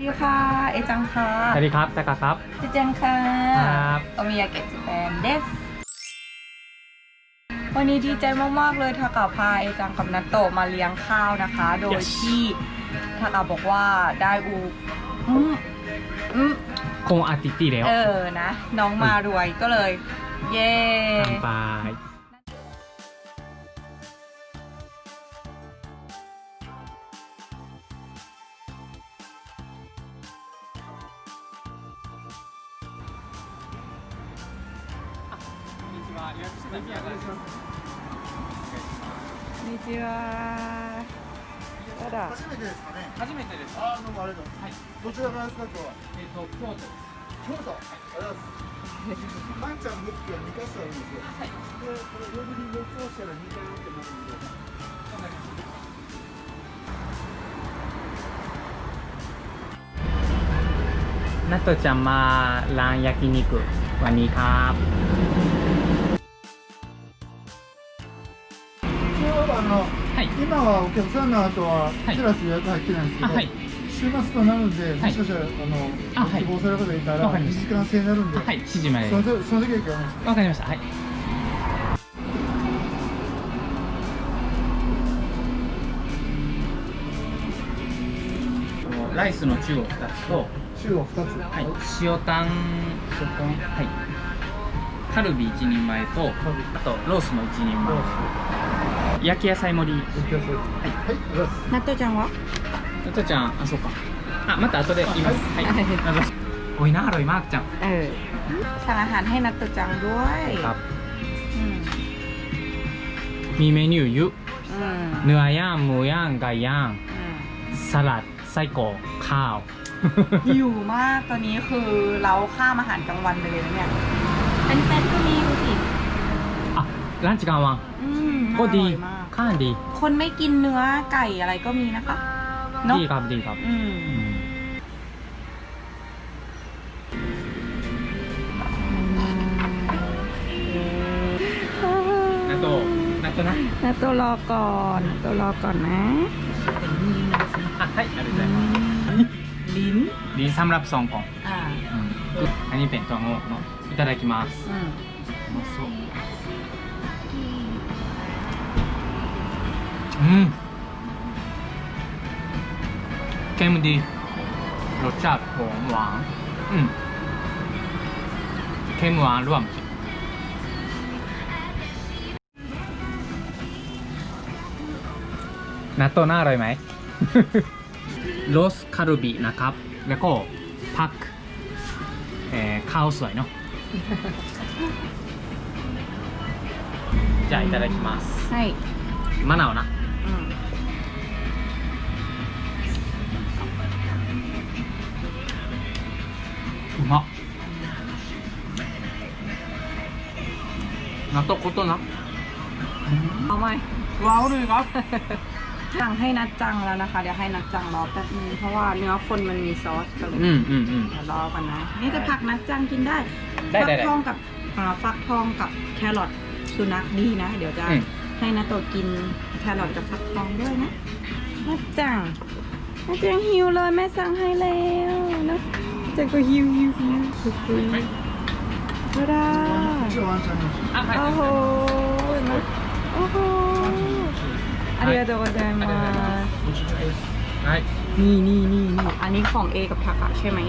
สวัสดีค่ะ เอจังค่ะสวัสดีครับตากาครับเจเจังค่ะครับโอมิยาเกะจิแปนเดสวันนี้ดีใจมากๆเลยทากาพาเอจังกับนัตโตะมาเลี้ยงข้าวนะคะ โดย Yes ที่ทากาบอกว่าได้อูอืมอืมคงอาติตีแล้วเออนะ น้องมารวยก็เลย เย้ทำไป にちは。ただ、初めてですかね。初めてです。あー、どうもありがとうございはい。ます。どちらからですか、今日は。えっと京都です。京都。ありがとうございます。ワンちゃん向きは2箇所あるんですよ。はい。で、これ呼び鈴を通したら2回打ってますんで。 นัตโตะจะมาร้านยากินิกุวันนี้ครับ あの、はい。今はお客さんの後ははい。テラス予約入ってないんですけど、あはい。週末となるんで、もしかしたら、あの、希望される方がいたら、2わかりました。時間制になるんで、あはい7時までその時その時は行かないです。わかりました。はい。ライスの中を2つと、週を2つ。はい、塩タン。はい。カルビ1人前とあとロースの1人前焼き野菜盛り行ってください。はい、ありがとうございます。นัตโตะจังวะ ナトちゃんあそうかあまた後で言いますはいはいナトโอ้ยน่าอร่อยมากจัง เออ สั่งอาหารให้นัตโตะจังด้วย ครับ อืม มีเมนูเยอะ อืม เนื้อย่างหมูย่างไก่ย่าง อืม สลัดไส้กรอกข้าว หิวมากตอนนี้คือเราข้ามอาหารกลางวันไปเลยนะเนี่ย เป็นเซตก็มีดูสิ อ่ะランチกลาง วัน อืม ก็ดี อร่อยมาก ข้างดี คนไม่กินเนื้อไก่อะไรก็มีนะคะเนาะ ดีครับดีครับ อืม อืมนาโตนาโตนะ นัตโตะรอก่อนนัตโตะรอก่อนนะ あはいありがとうございます ลิ้น リンサムラップソンコン、 อ่า うん、何ペンともいただきます อืม うんเค็มดีรสชาติหอมหวานอืมเค็มหวานร่วม納豆น่าอร่อยไหม โรสคารุบินะครับ แล้วก็พักเอ่อข้าวสวยเนาะ じゃあいただきます ให้ มะนา น้ำตกคุ้ต้นนะเอาไหมว้าวเลยครับ สั่งให้นัดจังแล้วนะคะ เดี๋ยวให้นัดจังรอแป๊บนึงเพราะว่าเนื้อคนมันมีซอสก็เลยอืมอืมอืม เดี๋รอกันนะ นี่จะผักนัดจังกินได้ได้ฟัไทองกับฟักทองกับแครอทสุนัขดีนะ เดี๋ยวจะให้นัดโตกินแครอทกับฟักทองด้วยนะนัดจังนัดจังหิวเลยแม่สั่งให้แล้วนะจะก็หิวหิวหิวหิวหิว ก็ได้ あはい โอ้โหเห็นไหมโอ้โหありがとうございます はい นี่นี่นี่นี่อันนี้ของเอกับผักอะใช่ไหม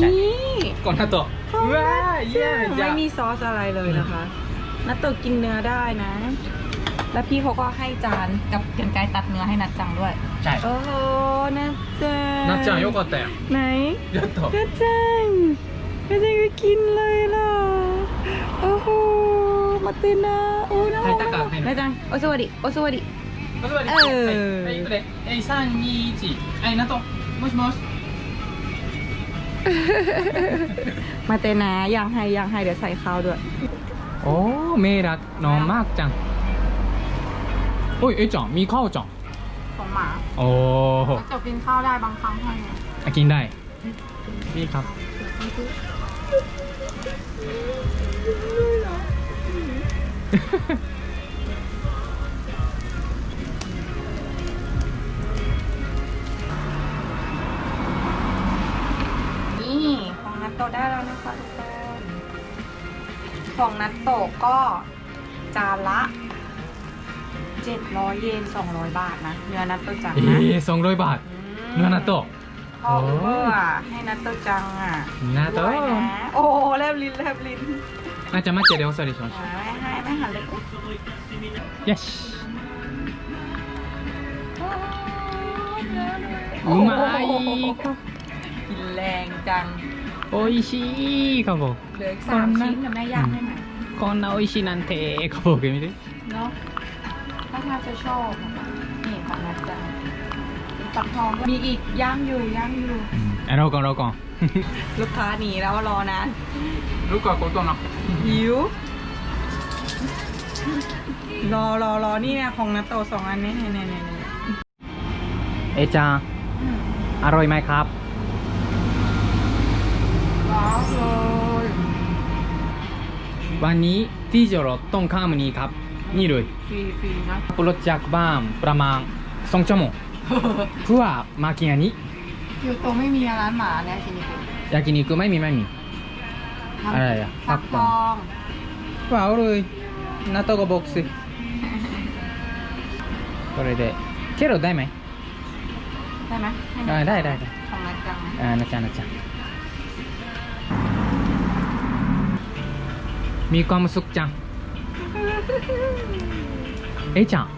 ใช่ นี่ この後 ของ うわ นั ー ต イエ จัง ーイじゃ ไม่มีซอสอะไรเลยนะคะนัตโตะกินเนื้อได้นะ แล้วพี่เขาก็ให้จานกับกันไกรตัดเนื้อให้นัดจังด้วย ใช่ โอ้โหนัดจัง なっちゃんよかったよ ไหน やっと นัดจังนัดจังก็กินเลยล่ะ โอ้โหมาเตนะโอ้น่า ให้ตะกะให้หน่อย นัดจังโอสวัสดีโอสวัสดี お座りうんはいはいいくでえい三二一はい納豆もしもし มาเตนะย่างให้ย่างให้เดี๋ยวใส่ข้าวด้วย โอ้เมรักน้องมากจังโอ้ยเอ๊ะจังมีข้าวจัง ของหมา โอ้ จะกินข้าวได้บางครั้งให้ อ่ะกินได้นี่ครับ นี่ของนัตโตะได้แล้วนะคะทุกคนของนัตโตะก็จานละ700เยน200 บาทนะเนื้อนัตโตะจางนะเอ๊สองร้อยบาท เนื้อนัตโตะ พ่อเวอร์อะให้นัตโตะจังอ่ะ นาโตะ ด้วยนะโอ้โหแลบลิ้นแลบลิ้น あじゃあ待ってでお座りしましょ ไม่ให้ไม่หันเลย うよしうまい กินแรงจัง 美味しいかぼ เหลืออีกสามชิ้นกับแม่ย่างให้ไหม こんな美味しいなんてかぼく見て เนาะถ้าทานจะชอบนะคะนี่ของนัดจัง ปักทองมีอีกย่างอยู่ย่างอยู่อะรอก่อนรอก่อน。ลูกค้าหนีแล้วรอนานลูกกับคนตัวเนาะหิว รอรอรอนี่เนี่ยของนัตโตะสองอันนี้เนี่ยเนี่ยเนี่ยอนี่ยえいちゃん、อืมアロイマイカップ。ว้าวเลยวันนี้ที่จะรอต้องข้ามนี้ครับ นี่เลยฟรีฟรีนะ ปลดจากบ้านประมาณสองชั่วโมง เพื่อมากินอันนี้ อยู่โตไม่มีร้านหมาเนี่ยชินิคุ 焼肉ไม่มีไม่มี อะไรอะ ฟักทอง ว้าวเลย納豆がボックスこれでケロได้ไหม ได้ไหมให้ห อ่า น่อย ได้ได้ได้ ของนัดจังนะ อ่านะจ๊ะนะจ๊ะมีความสุขจังเอ๊ะจัง อืม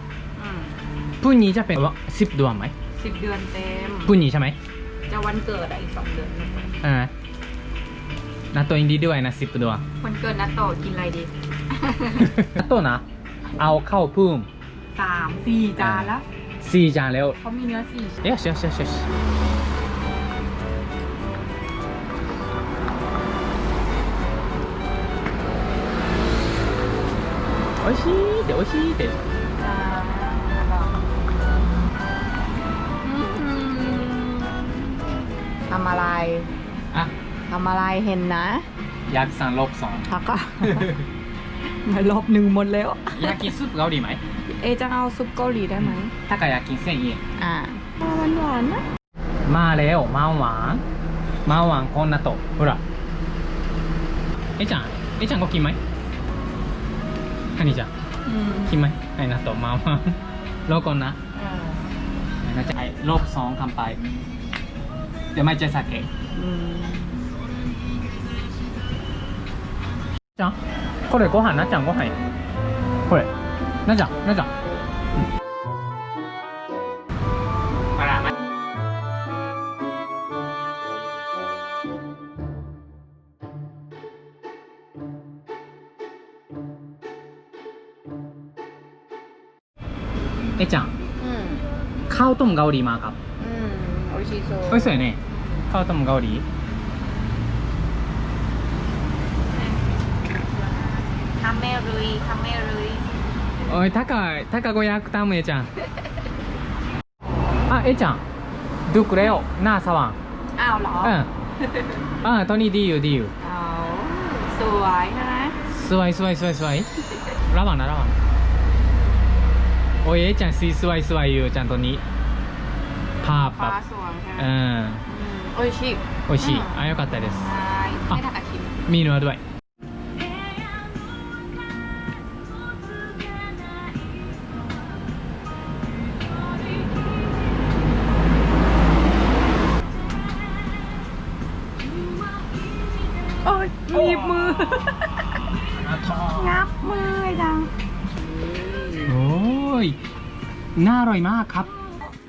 พรุ่งนี้จะเป็นว่าสิบเดือนไหมสิบเดือนเต็มพรุ่งนี้ใช่ไหมจะวันเกิดอะอีกสองเดือนอ่านาโตยินดีด้วยนะสิบดวง วันเกิดนัตโตกินอะไรดี นาโตนะเอาเข้าวพุ่มสามสี่จานแล้วสี่จานแล้ว เขามีเนื้อสี่ชิ้น yes yes yes yes โอ้ยเดี๋ยวโอ้ยเดี๋ เห็นนะยากษ์สันลบสองแล้วก็มาลบหนึ่งหมดแล้ว ยากิซุปเกาหลีไหม เอะจะเอาซุปเกาหลีได้ไหมถ้าก็อยากินเส้นเองอ่าหวานหวานนะ มาแล้วมาหวานมาหวานคนนาโตะほらเอะจังเอะจังก็กินไหมฮันนี่จังกินไหมไอ้นาโตะมาหวานรอกอนนะอ่านาจะไอ้บสองคำไป เดี๋ยวไม่ใจสาเกะอื 讲，过来过喊，那讲过喊，过来，那讲那讲。哎、欸、讲，嗯，烤冻高丽吗？嗯，好吃嗦。好吃呢，烤冻高丽。メルイカメルイおい高い高500タムエちゃんあえจัんดูกเร็วหน้าสว่างอ้าวเหรออ่าอ่ตอนนี้ดีอยู่ดีอยู่อ้าวสวยใช่ไหมสวยสวยสวยสวยระวังนะระวังโอ้ยเอจังสีสวยสวยอยู่จังตัวนี้ภาพแบบสร่อ่โอ้ยชิโอยชิอะよかったですはいไม่ทักชิมมีนัวด้วย น่าอร่อยมากครับ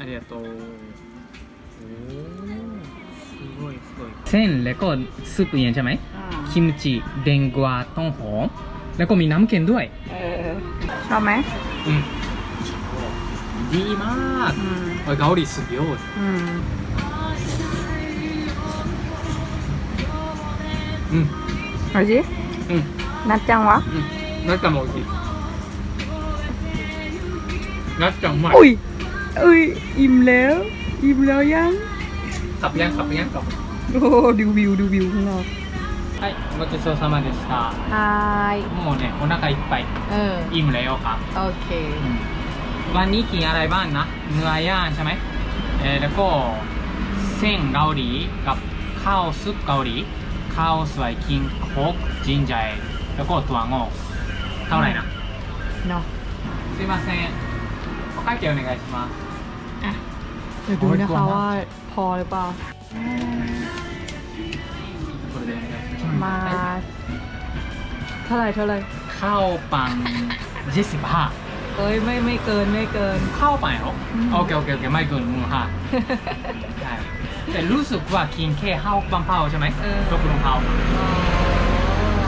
ありがとうすごいすごいเส้นแล้วก็ซุปเย็นใช่ไหม อ่า คิมจิแดงกวาต้นหอม แล้วก็มีน้ำเค็มด้วย เออชอบไหม อืมดีมาก อืม โอ้ยเกาหลีสุดยอด อืม อืม เอาสิ อืม นัดจังวะ อืมนัดจังโอเคนัด จังมาก อุ้ยอุ้ย อิ่มแล้ว อิ่มแล้วยัง ขับยังขับยังขับ โอ้ดูวิวดูวิวข้างนอก はいごちそうさまでした ฮาย もうねお腹いっぱい เออ อิ่มแล้วครับ โอเค วันนี้กินอะไรบ้างนะ เนื้อย่างใช่ไหมเออแล้วก็เส้นเกาหลีกับข้าวซุปเกาหลี ข้าวสวยคิงโคกจินใจแล้วก็ตัวงอกเท่าไหร่นะ เนาะ すいません お会計お願いします。เดี๋ยวดูนะคะว่าพอหรือเปล่าこれでお願いしまมาす。いเท่าไหรเท่าไรข้าวปัง25เอ้ยไม่ไม่เกินไม่เกิน ข้าวไปเหรอโอเคโอเคโอเคไม่เกินมือค่าได้แต่รู้สึกว่ากินแค่ข้าวปังเผาใช่ไหมเออ ยกลงเผา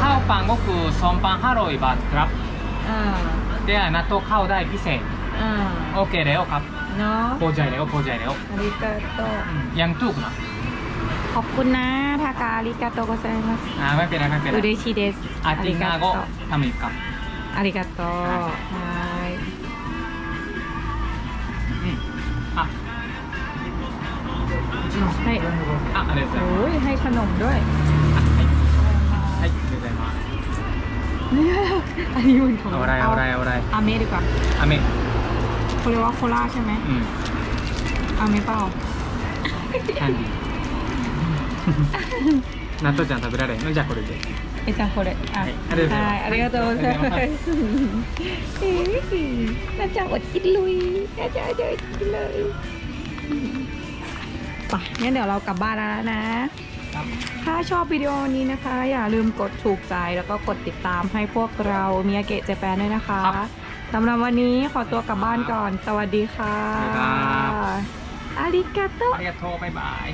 ข้าวปังก็คือสอมปังห้าร้อยบาทครับเดี๋ยวนะตโตข้าวได้พิเศษ อ่า โอเคแล้วครับ เนาะ พอใจแล้วพอใจแล้ว อาริกาโต ยังถูกนะ ขอบคุณนะทากาอาริกาโตโกไซมัส อ่าไม่เป็นไรไม่เป็นไร อุเดชิเดส อาทิตย์หน้าก็ทำอีกครับ อาริกาโตใช่ อืมอ่ะ ให้ อ่ะありがとうございます โอ้ยให้ขนมด้วย はい、ありがとうございます。 อันนี้มันของ เอาอะไรเอาอะไรเอาอะไร อาเมดีกว่า アメ。 เขาเรียกว่าโคลาใช่ไหม うん。 อาเมเปล่า キャンディー。納豆ちゃん食べられんのじゃあこれで。 เอจังโคเรอ่ะ はいありがとうございます ใช่อาริกาโตใช่เฮ้ยน่าจะอดกินลุยน่าจะอดกินเลยไปงั้นเดี๋ยวเรากลับบ้านแล้วนะ ถ้าชอบวิดีโอนี้นะคะ อย่าลืมกดถูกใจแล้วก็กดติดตามให้พวกเราเมียเกะเจแปนด้วยนะคะ ครับ สำหรับวันนี้ขอตัวกลับบ้านก่อน สวัสดีค่ะ บ๊ายบาย อาริกาโต อาริกาโตบายบาย